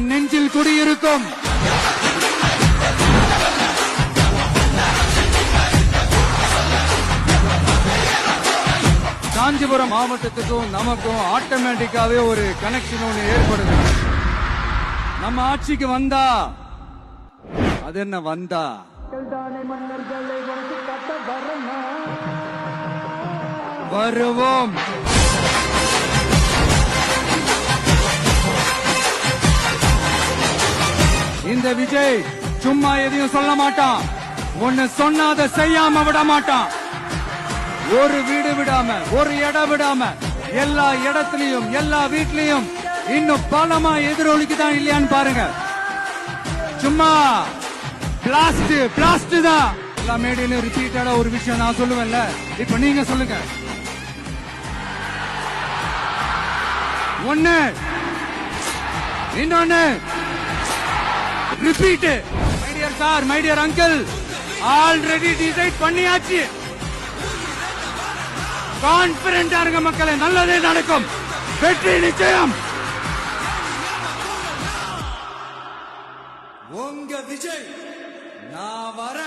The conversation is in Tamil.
என் நெஞ்சில் குடியிருக்கும். காஞ்சிபுரம் மாவட்டத்துக்கும் நமக்கும் ஆட்டோமேட்டிக்காவே ஒரு கனெக்ஷன் ஒண்ணு ஏற்படுது. நம்ம ஆட்சிக்கு வந்தா அது என்ன வந்தா? வருவோம். இந்த விஜய் சும்மா எதையும் சொல்ல மாட்டான். ஒன்னு சொன்னாத செய்யாம விட மாட்டான். ஒரு வீடு விடாம ஒரு இடம் விடாம எல்லா இடத்துலயும் எல்லா வீட்லயும் இன்னும் பலமா எதிரொலிக்குதான் இல்லையான்னு பாருங்க. சும்மா பிளாஸ்ட் பிளாஸ்ட் தான். எல்லா மேடையிலும் ரிப்பீட்டடா ஒரு விஷயம் நான் சொல்லுவேன்ல. இப்ப நீங்க சொல்லுங்க. ஒன்னு இன்னொன்னு. Repeat my dear sir my dear uncle already decide பண்ணியாச்சு. கான்பிடண்டா இருங்க மக்களே நல்லதே நடக்கும். வெற்றி நிச்சயம். உங்க விஜய் நான் வர